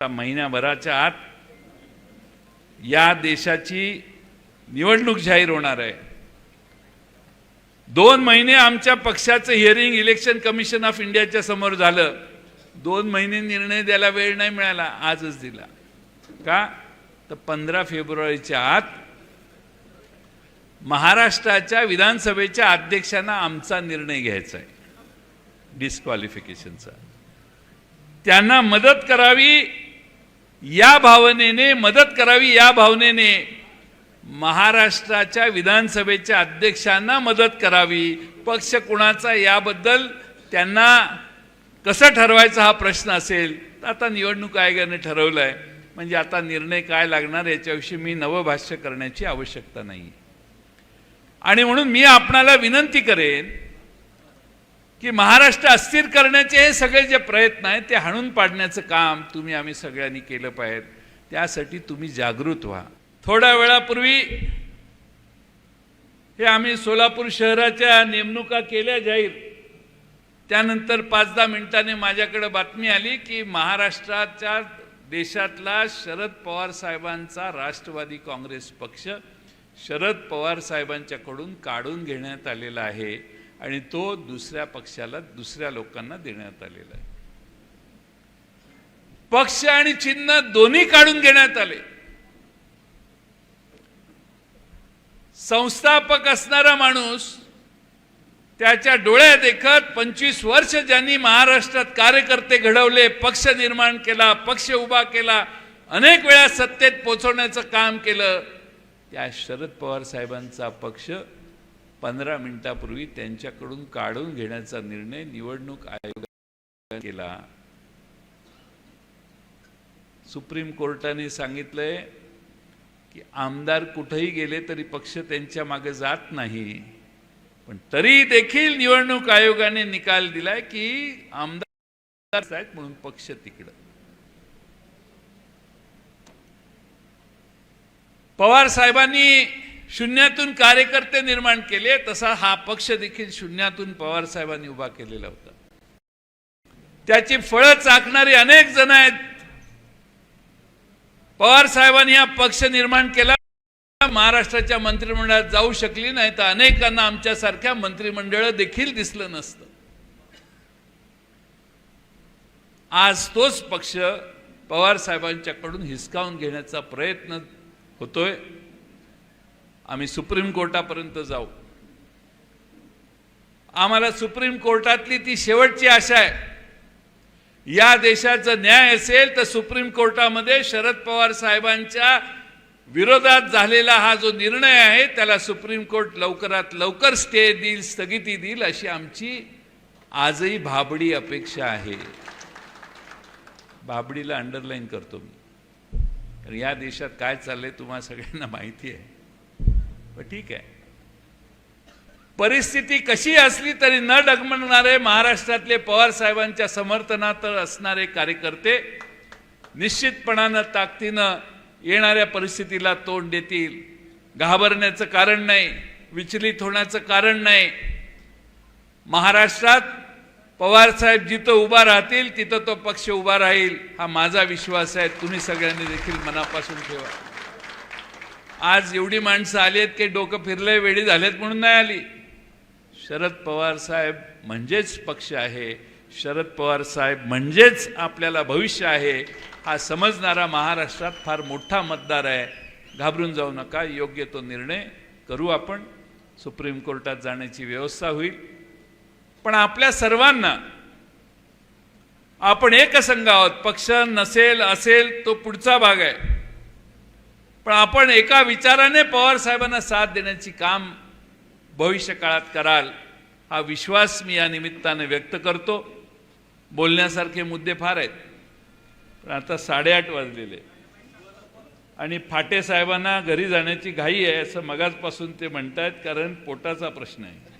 आता महिन्याभराच्या आत या देशाची निवडणूक जाहीर होणार आहे. दोन महिने आमच्या पक्षाचं हिअरिंग इलेक्शन कमिशन ऑफ इंडियाच्या समोर झालं. दोन महिने निर्णय द्यायला वेळ नाही मिळाला आजच दिला. का? तर पंधरा फेब्रुवारीच्या आत महाराष्ट्राच्या विधानसभेच्या अध्यक्षांना आमचा निर्णय घ्यायचा आहे. डिस्क्वालिफिकेशनचा त्यांना मदत करावी या भावनेने मदत करावी या भावनेने महाराष्ट्राच्या विधानसभेच्या अध्यक्षांना मदत करावी. पक्ष कुणाचा याबद्दल त्यांना कसं ठरवायचा हा प्रश्न असेल तर आता निवडणूक आयोगाने ठरवलं आहे म्हणजे आता निर्णय काय लागणार याच्याविषयी मी नवभाष्य करण्याची आवश्यकता नाही आणि म्हणून मी आपणाला विनंती करेन की महाराष्ट्र अस्थिर करण्याचे हे सगळे जे प्रयत्न आहेत ते हाणून पाडण्याचं काम तुम्ही आम्ही सगळ्यांनी केलं पाहिजे. त्यासाठी तुम्ही जागृत व्हा. थोड्या वेळापूर्वी हे आम्ही सोलापूर शहराच्या नेमणुका केल्या जाहीर त्यानंतर पाच दहा मिनिटांनी माझ्याकडे बातमी आली की महाराष्ट्राच्या देशातला शरद पवार साहेबांचा राष्ट्रवादी काँग्रेस पक्ष शरद पवार साहेबांच्याकडून काढून घेण्यात आलेला आहे. आणि तो दुसऱ्या पक्षाला दुसऱ्या लोकांना देण्यात आलेला आहे. पक्ष आणि चिन्ह दोन्ही काढून घेण्यात आले. संस्थापक असणारा माणूस त्याच्या डोळ्या देखत पंचवीस वर्ष ज्यांनी महाराष्ट्रात कार्यकर्ते घडवले पक्ष निर्माण केला पक्ष उभा केला अनेक वेळा सत्तेत पोचवण्याचं काम केलं त्या शरद पवार साहेबांचा पक्ष पंधरा मिनिटापूर्वी त्यांच्याकडून काढून घेण्याचा निर्णय निवडणूक आयोगाने केला. सुप्रीम कोर्टाने सांगितलंय की आमदार कुठेही गेले तरी पक्ष त्यांच्या मागे जात नाही. पण तरी देखील निवडणूक आयोगाने निकाल दिलाय की आमदार आहेत म्हणून पक्ष तिकडं. पवार साहेबांनी शून्यातून कार्यकर्ते निर्माण केले तसा हा पक्ष देखील शून्यातून पवार साहेबांनी उभा केलेला होता. त्याची फळं चाकणारी अनेक जण आहेत. पवार साहेबांनी हा पक्ष निर्माण केला. महाराष्ट्राच्या मंत्रिमंडळात जाऊ शकली नाही तर अनेकांना आमच्यासारख्या मंत्रिमंडळ देखील दिसलं नसतं. आज तोच पक्ष पवार साहेबांच्याकडून हिसकावून घेण्याचा प्रयत्न होतोय. आम्ही सुप्रीम कोर्टापर्यंत जाऊ. आम्हाला सुप्रीम कोर्टातली ती शेवटची आशा आहे. या देशाचा न्याय असेल तर सुप्रीम कोर्टामध्ये शरद पवार साहेबांच्या विरोधात झालेला हा जो निर्णय आहे त्याला सुप्रीम कोर्ट लवकरात लवकर स्टे देईल स्थगिती देईल अशी आमची आजही भाबडी अपेक्षा आहे. भाबडीला अंडरलाईन करतो मी. कारण या देशात काय चाललंय तुम्हाला सगळ्यांना माहिती आहे. ठीक आहे. परिस्थिती कशी असली तरी न डगमगणारे महाराष्ट्रातले पवार साहेबांच्या समर्थनात असणारे कार्यकर्ते निश्चितपणानं ताकदीनं येणाऱ्या परिस्थितीला तोंड देतील. घाबरण्याचं कारण नाही विचलित होण्याचं कारण नाही. महाराष्ट्रात पवार साहेब जिथं उभा राहतील तिथं तो पक्ष उभा राहील हा माझा विश्वास आहे. तुम्ही सगळ्यांनी देखील मनापासून ठेवा. आज एवढी माणसं आली आहेत की डोकं फिरलंय वेळी झालेत म्हणून नाही आली. शरद पवार साहेब म्हणजेच पक्ष आहे. शरद पवार साहेब म्हणजेच आपल्याला भविष्य आहे. हा समजणारा महाराष्ट्रात फार मोठा मतदार आहे. घाबरून जाऊ नका योग्य तो निर्णय करू आपण. सुप्रीम कोर्टात जाण्याची व्यवस्था होईल. पण आपल्या सर्वांना आपण एकसंघ आहोत. पक्ष नसेल असेल तो पुढचा भाग आहे. पण आपण एका विचाराने पवार साहेबांना साथ देण्याची काम भविष्य काळात कराल हा विश्वास मी या निमित्ताने व्यक्त करतो. बोलण्यासारखे मुद्दे फार आहेत पण आता साडेआठ वाजलेले. आणि फाटे साहेबांना घरी जाण्याची घाई आहे असं मगाचपासून ते म्हणतायत कारण पोटाचा प्रश्न आहे.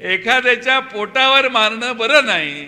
एखाद्याच्या पोटावर मारणं बरं नाही.